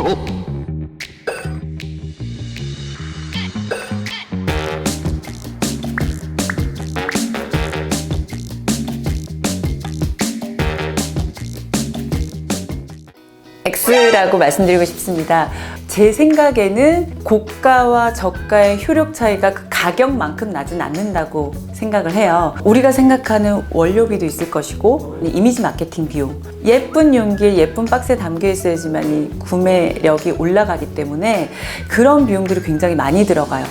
Oh. X라고 말씀드리고 싶습니다. 제 생각에는 고가와 저가의 효력 차이가 그 가격만큼 나진 않는다고 생각을 해요. 우리가 생각하는 원료비도 있을 것이고 이미지 마케팅 비용, 예쁜 용기에 예쁜 박스에 담겨 있어야지만 이 구매력이 올라가기 때문에 그런 비용들이 굉장히 많이 들어가요.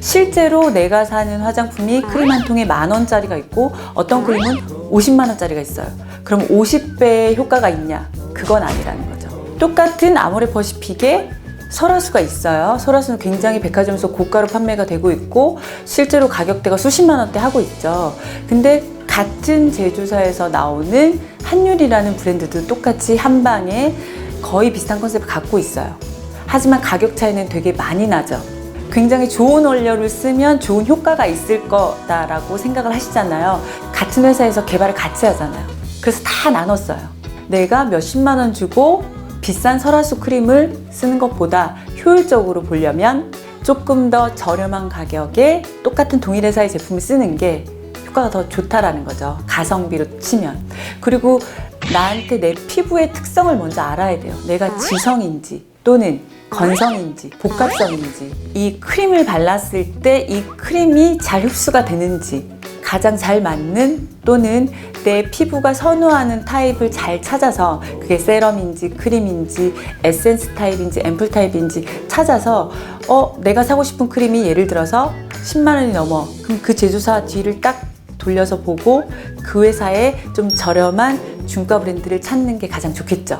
실제로 내가 사는 화장품이 크림 한 통에 만 원짜리가 있고 어떤 크림은 50만 원짜리가 있어요. 그럼 50배의 효과가 있냐? 그건 아니라는 거죠. 똑같은 아모레 퍼시픽에 설화수가 있어요. 설화수는 굉장히 백화점에서 고가로 판매가 되고 있고 실제로 가격대가 수십만 원대 하고 있죠. 근데 같은 제조사에서 나오는 한율이라는 브랜드도 똑같이 한 방에 거의 비슷한 컨셉을 갖고 있어요. 하지만 가격 차이는 되게 많이 나죠. 굉장히 좋은 원료를 쓰면 좋은 효과가 있을 거다라고 생각을 하시잖아요. 같은 회사에서 개발을 같이 하잖아요. 그래서 다 나눴어요. 내가 몇십만 원 주고 비싼 설화수 크림을 쓰는 것보다 효율적으로 보려면 조금 더 저렴한 가격에 똑같은 동일 회사의 제품을 쓰는 게 효과가 더 좋다라는 거죠. 가성비로 치면. 그리고 나한테 내 피부의 특성을 먼저 알아야 돼요. 내가 지성인지 또는 건성인지 복합성인지 이 크림을 발랐을 때 이 크림이 잘 흡수가 되는지 가장 잘 맞는 또는 내 피부가 선호하는 타입을 잘 찾아서 그게 세럼인지 크림인지 에센스 타입인지 앰플 타입인지 찾아서 어 내가 사고 싶은 크림이 예를 들어서 10만 원이 넘어 그럼 그 제조사 뒤를 딱 돌려서 보고 그 회사의 좀 저렴한 중가 브랜드를 찾는 게 가장 좋겠죠.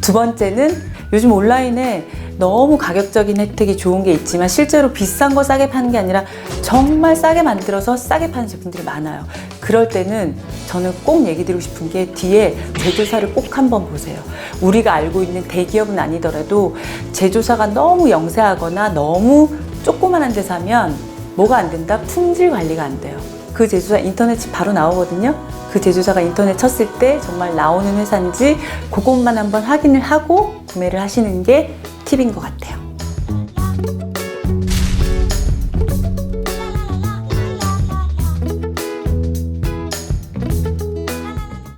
두 번째는 요즘 온라인에 너무 가격적인 혜택이 좋은 게 있지만 실제로 비싼 거 싸게 파는 게 아니라 정말 싸게 만들어서 싸게 파는 제품들이 많아요. 그럴 때는 저는 꼭 얘기 드리고 싶은 게 뒤에 제조사를 꼭 한번 보세요. 우리가 알고 있는 대기업은 아니더라도 제조사가 너무 영세하거나 너무 조그만한 데 사면 뭐가 안 된다? 품질 관리가 안 돼요. 그 제조사 인터넷 바로 나오거든요. 그 제조사가 인터넷 쳤을 때 정말 나오는 회사인지 그것만 한번 확인을 하고 구매를 하시는 게 팁인 것 같아요.